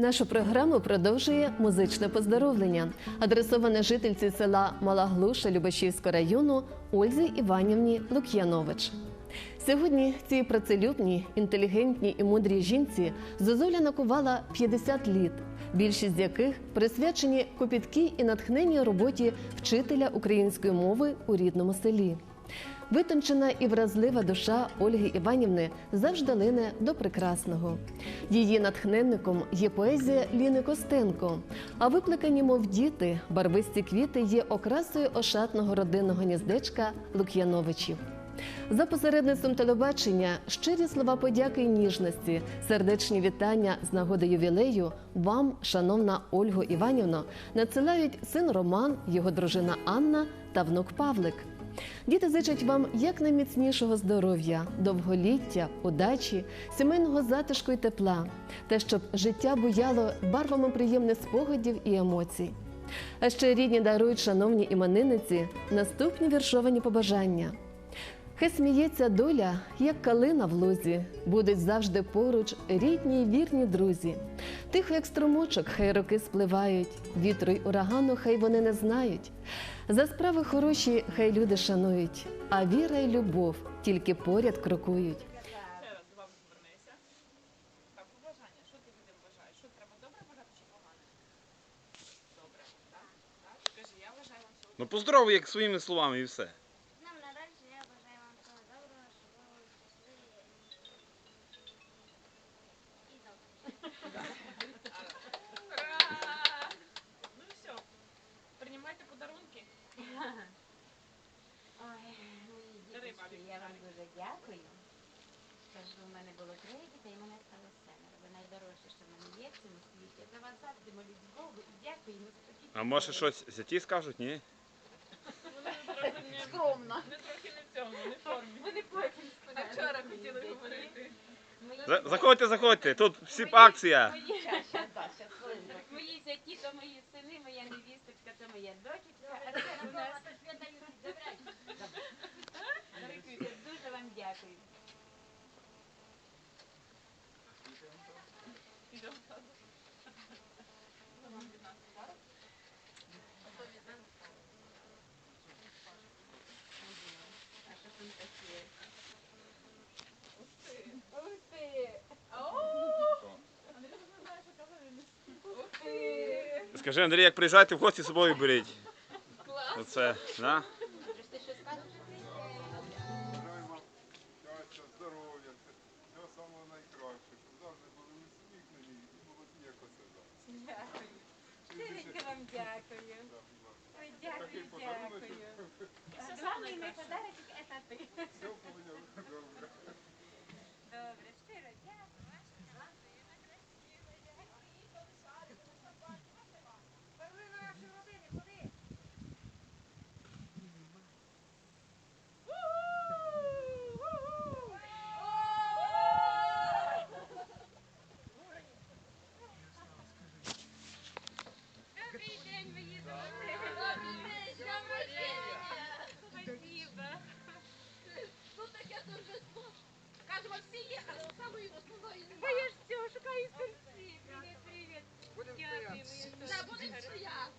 Нашу програму продовжує музичне поздоровлення, адресоване жительці села Мала Глуша Любашівського району Ользі Іванівні Лук'янович. Сьогодні цій працелюбній, інтелігентній і мудрій жінці Зозуля накувала 50 літ, більшість з яких присвячені копіткій і натхненній роботі вчителя української мови у рідному селі. Витончена і вразлива душа Ольги Іванівни завжди лине до прекрасного. Її натхненником є поезія Ліни Костенко. А випликані, мов діти, барвисті квіти є окрасою ошатного родинного гніздечка Лук'яновичів. За посередництвом телебачення щирі слова подяки і ніжності, сердечні вітання з нагоди ювілею вам, шановна Ольго Іванівно, надсилають син Роман, його дружина Анна та внук Павлик. Діти зичать вам якнайміцнішого здоров'я, довголіття, удачі, сімейного затишку і тепла, та щоб життя буяло барвами приємних спогадів і емоцій. А ще рідні дарують шановні іменинниці наступні віршовані побажання. Хай сміється доля, як калина в лузі, будуть завжди поруч рідні й вірні друзі. Тихо, як струмочок, хай роки спливають, вітру й урагану, хай вони не знають. За справи хороші, хай люди шанують, а віра й любов тільки поряд крокують. Ще раз до вас звернися. Так, побажання. Що ти людям бажаєш? Що треба добре бажати чи погане? Добре, так? Так? Скажи, я бажаю вам всього. Ну поздоровуй як своїми словами і все. Нам народження, я бажаю вам всього доброго, щоб ви були щасливі і добрі. Ура! Ну і все. Приймайте подарунки. Ой, мої Я вам дуже дякую. Кажу, у мене було троє дітей, і мене стало семеро. Ви найдорожче, що в мене є в цьому світі. Я за вас завжди молюсь Богу і дякую йому за такі А може щось зяті скажуть, ні? Скромно. Не трохи не в цьому, не в формі. Вони потім Вони вчора хотіли говорити. Мої, За- Заходьте, заходьте, тут всі акція. мої, щас, щас, да, щас, хвилинку. мої зяті, то мої сини, моя невісточка, то моя дочечка. А це у нас... дякую. Ідемо ззаду. Вам від нас подарок. А то від нас. А що там таке? Ух ти. Ух ти! Ау! Андрій не знає, що казав. Ух ти. Скажи, Андрій, як приїжджаєте в гості з собою беріть. Клас. Оце, на? Дякую. Ой, дякую, дякую. подарунок. Главний мій подарочок – це ти. Все добре. Добре, 真吃呀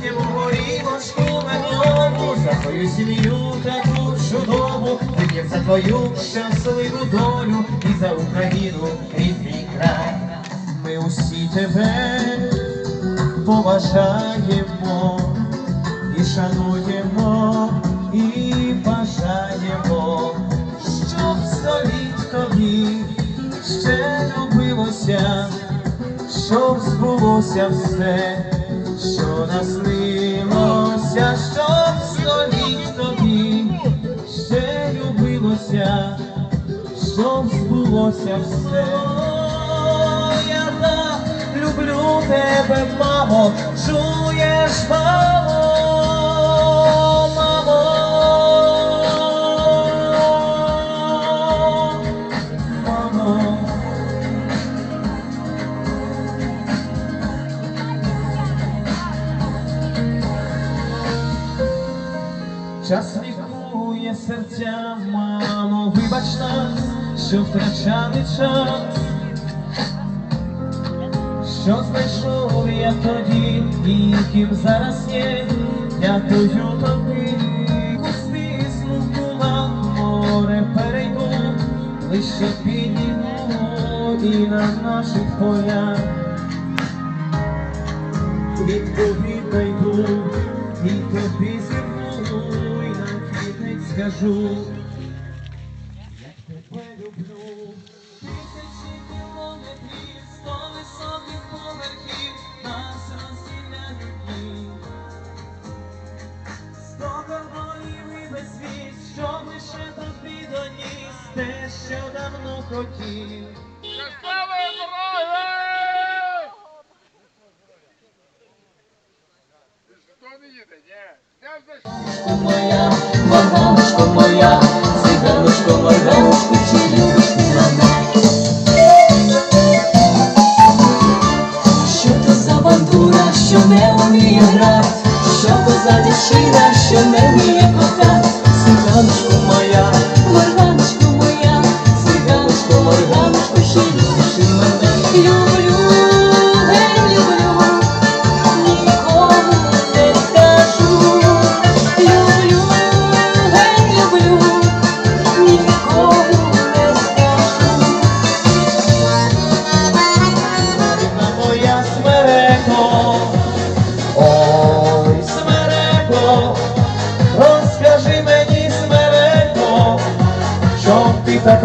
Вип'ємо горівочку медову. За твою сім'ю таку чудову, вип'єм за твою щасливу долю. І за Україну рідний край. Ми усі тебе поважаємо. І шануємо, і бажаємо, щоб століть тобі ще любилося. Щоб збулося все, що наснилося, щоб століть тобі ще любилося, щоб збулося все. Я так люблю тебе, мамо, чуєш, мамо. Серця, мамо, вибач нас, що втрачали час, що знайшов я тоді, і ким зараз є, дякую тобі. Пусти була, море перейду, лише підійму і на наших полях. Відповідь найду, і тобі скажу, як тебе люблю. Тисячі кілометрів, сто високих поверхів, нас розділяють. Сто кордонів і без світ, щоб лише тобі доніс те, що давно хотів. моя,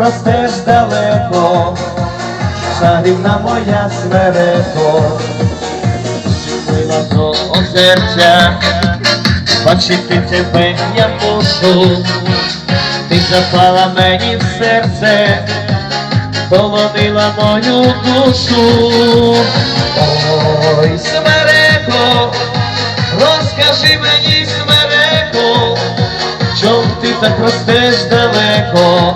ростеш далеко, шарівна моя смереко, мила до озерця, бачити тебе я мушу, ти запала мені в серце полонила мою душу. Ой, смереко, розкажи мені, смереко, чом ти так ростеш далеко.